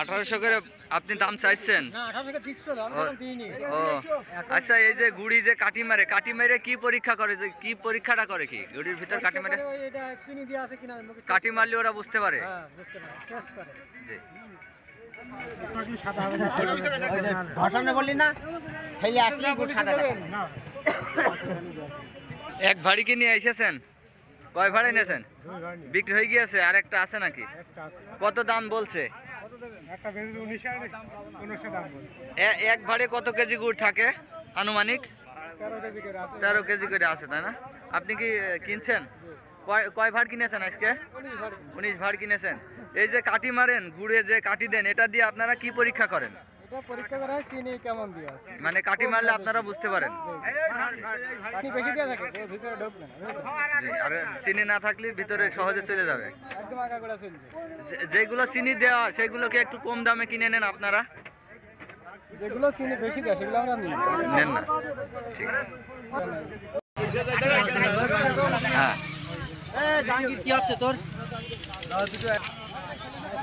আঠারোশো করে আপনি দাম চাইছেন? ও, আচ্ছা এই যে গুড়ি যে কাটি মারে কাটি মেরে কি পরীক্ষা করে? যে কি পরীক্ষাটা করে কি? গুড়ির ভিতর কাটি মারে? মারলে ওরা বুঝতে পারে? হ্যাঁ বুঝতে পারে টেস্ট করে। জি। ঘটনা বললি না? খেলে আসলে সাদা এক ভাড়ি কি নিয়ে এসেছেন? কয় ভাড়ি নিয়েছেন বিক্রি হয়ে গিয়েছে আর একটা আছে নাকি? কত দাম বলছে? এক ভাড়ে কত কেজি গুড় থাকে আনুমানিক? তেরো কেজি করে আছে। তাই না? আপনি কি কিনছেন? কয় কয় ভাড় কিনেছেন আজকে? উনিশ ভাড় কিনেছেন। এই যে কাটি মারেন গুড়ে যে কাটি দেন এটা দিয়ে আপনারা কি পরীক্ষা করেন? এটা পরীক্ষা করা হয় চিনি কেমন দিয়ে আছে? মানে কাটি মারলে আপনারা বুঝতে পারেন। চিনি বেশি দিয়ে থাকে ভিতরে ঢুকবে না জি আর চিনি না থাকলে ভিতরে সহজে চলে যাবে। একদম আগা যে- যেগুলো চিনি দেওয়া সেগুলোকে একটু কম দামে কিনে নেন আপনারা। যেগুলো চিনি বেশি দেয় সেগুলো আমরা নিই। নেন না। ঠিক আছে। হ্যাঁ। জাহাঙ্গীর কি হচ্ছে তোর?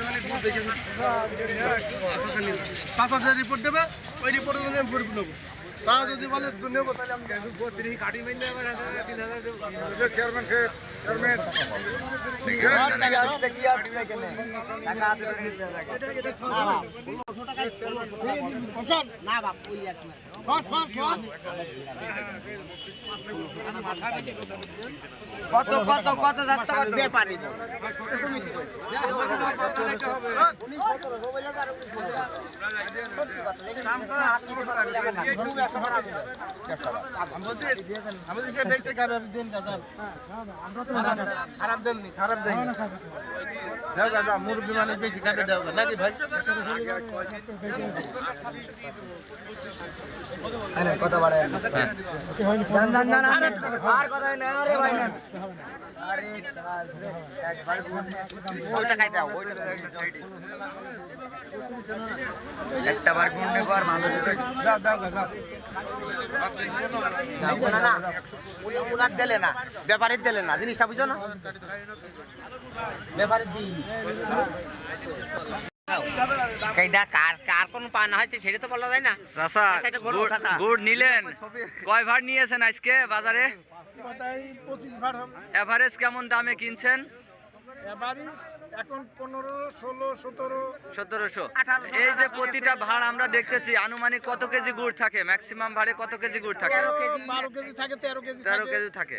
আচ্ছা চাচা যে রিপোর্ট দেবে ওই রিপোর্টের জন্য আমি ভরপুর নেব তারা যদি বলে নেব তাহলে আমি তিনি কাটি মাইলে আমার না বাপ ওই এক কত কত কত যাচ্ছে কত তুমি কি খারাপ দেন খারাপ দেন দাদা মুরব্বী মানুষ বেশি খাবে দাও নাকি ভাই কত বাড়ায় জান জান জান আর কত না আরে ভাই না আরে ওইটা খাই দাও ওইটা সাইডে একটা বার গুণ নেব আর মানুষ দাও দাও দাও না না। উনি উনার দিলে না ব্যাপারের দিলে না জিনিসটা বুঝো না। ব্যাপারের দিই কার কার কোন পা না সেটা তো বলা যায় না। চাচা এটা গরু, গুড়- নিলেন। কয় ভাড় নিয়েছেন আজকে বাজারে? কথাই পঁচিশ ভাড় হবে। এভারেজ কেমন দামে কিনছেন? এখন পনেরো ষোলো সতেরো। সতেরোশো। এই যে প্রতিটা ভাড় আমরা দেখতেছি আনুমানিক কত কেজি গুড় থাকে? ম্যাক্সিমাম ভাড়ে কত কেজি গুড় থাকে? তেরো কেজি। থাকে তেরো কেজি তেরো কেজি থাকে।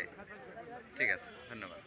ঠিক আছে ধন্যবাদ।